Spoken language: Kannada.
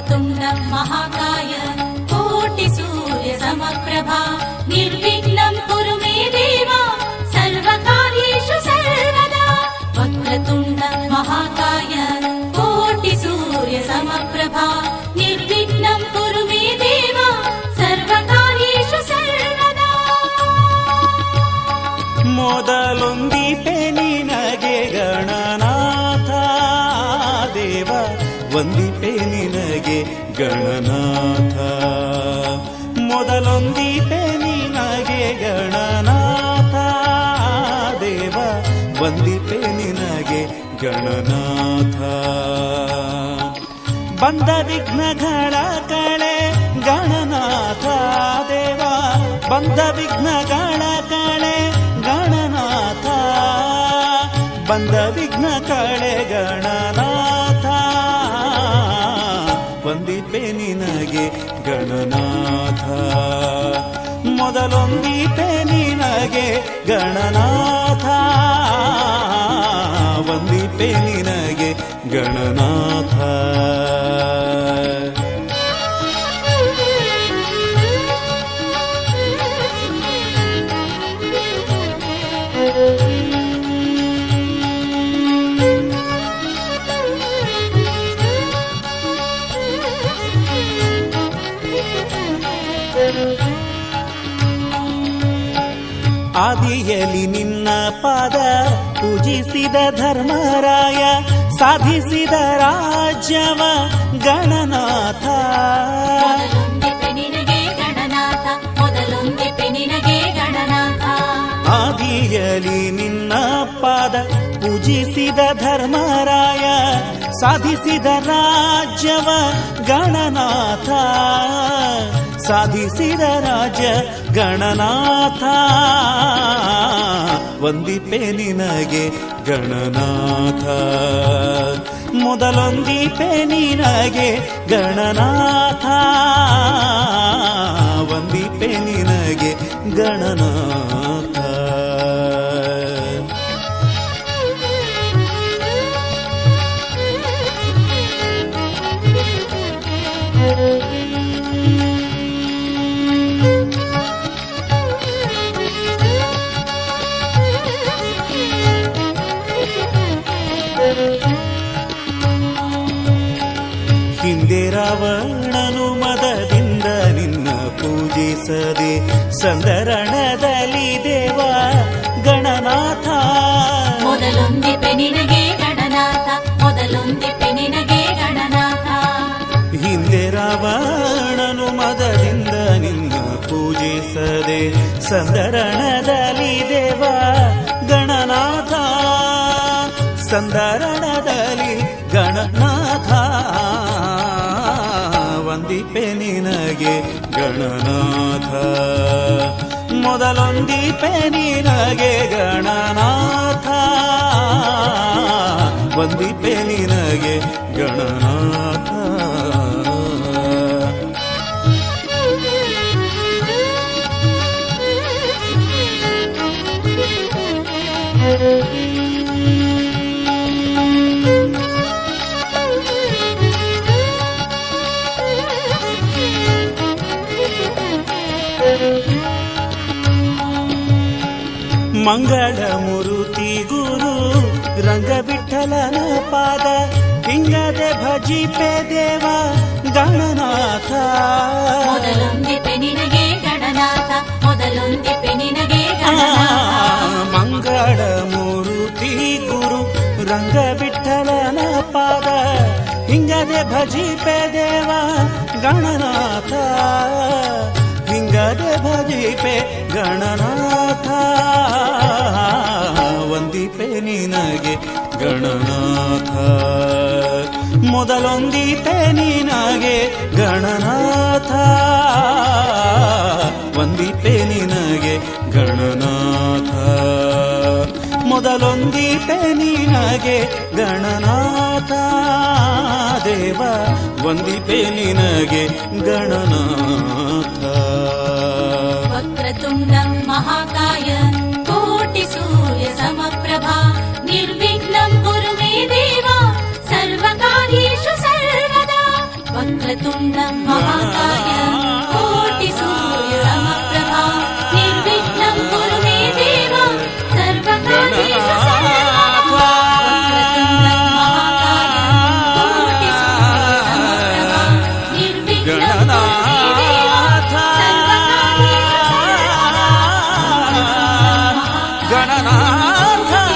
वक्रतुण्ड महाकाय कोटिसूर्यसमप्रभा ಗಣನಾಥ. ಮೊದಲೊಂದಿದೆ ನಿನಗೆ ಗಣನಾಥ. ದೇವ ಬಂದಿದೆ ನಿನಗೆ ಗಣನಾಥ. ಬಂದ ವಿಘ್ನಗಳ ಕಳೆ ಗಣನಾಥ. ದೇವ, ಬಂದ ವಿಘ್ನಗಳ ಕಳೆ ಗಣನಾಥ. ಬಂದ ವಿಘ್ನ ಕಳೆ ಗಣನಾಥ ನಿನಗೆ ಗಣನಾಥ. ಮೊದಲೊಂದೀತೆ ನಿನಗೆ ಗಣನಾಥ. ಒಂದೀಪೆ ನಿನಗೆ ಆದಿಯಲಿ ನಿನ್ನ ಪಾದ ಪೂಜಿಸಿದ ಧರ್ಮರಾಯ ಸಾಧಿಸಿದ ರಾಜ್ಯವ ಗಣನಾಥ. ಆದಿಯಲ್ಲಿ ನಿನ್ನ ಪಾದ ಪೂಜಿಸಿದ ಧರ್ಮರಾಯ ಸಾಧಿಸಿದ ರಾಜ್ಯವ ಗಣನಾಥ. ಸಾಧಿಸಿದ ರಾಜ ಗಣನಾಥ. ಒಂದಿಪೆ ನಿನಗೆ ಗಣನಾಥ. ಮೊದಲೊಂದಿಪೆ ನಿನಗೆ ಗಣನಾಥ. ಒಂದಿಪೆ ನಿನಗೆ ಗಣನಾಥ. ಹಿಂದೆ ರಾವಣನು ಮದದಿಂದ ನಿನ್ನ ಪೂಜಿಸದೆ ಸಂದರಣದಲ್ಲಿ ದೇವ ಗಣನಾಥ? ಮೊದಲೊಂದಿಪೆ ನಿನಗೆ ಗಣನಾಥ ಮೊದಲೊಂದಿಪೆ ನಿನಗೆ ಗಣನಾಥ. ಹಿಂದೆ ರಾವಣನು ಮದದಿಂದ ನಿನ್ನ ಪೂಜಿಸದೆ ಸಂದರಣದಲ್ಲಿ ದೇವ ಗಣನಾಥ? ಸಂದರಣದಲ್ಲಿ ಗಣನಾಥ? ವಂದಿಪೆ ನಿನಗೆ ಗಣನಾಥ. ಮೊದಲೊಂದಿಪೆ ನಿನಗೆ ಗಣನಾಥ. ಒಂದಿಪೆ ನಿನಗೆ ಗಣನಾಥ. ಮಂಗಳ ಮುರುತಿ ಗುರು ರಂಗವಿಠಲನ ಪಾದ ಹಿಂಗದೆ ಭಜಿಪೆ ದೇವ ಗಣನಾಥ. ಮೊದಲೊಂದಿಪೆ ನಿನಗೆ ಗಣನಾಥ ಮೊದಲೊಂದಿಪೆ ನಿನಗೆ ಆ, ಗಣನಾಥ ಮಂಗಳ ಮೂರುತಿ ಗುರು ರಂಗವಿಠಲನ ಪಾದ ಹಿಂಗದೆ ಭಜಿಪೆ ದೇವ ಗಣನಾಥ. ಹಿಂಗದೆ ಭಜಿಪೆ ಗಣನಾಥ. ಒಂದಿಪೆ ನಿನಗೆ ಗಣನಾಥ. ಮೊದಲೊಂದಿಪೆ ನಿನಗೆ ಗಣನಾಥ. ಒಂದಿಪೆ ನಿನಗೆ ಗಣನಾಥ. ಮೊದಲೊಂದಿಪೆ ನಿನಗೆ ಗಣನಾಥ. ದೇವ ಒಂದಿಪೆ ನಿನಗೆ ಗಣನಾಥ. महाकाल রাধা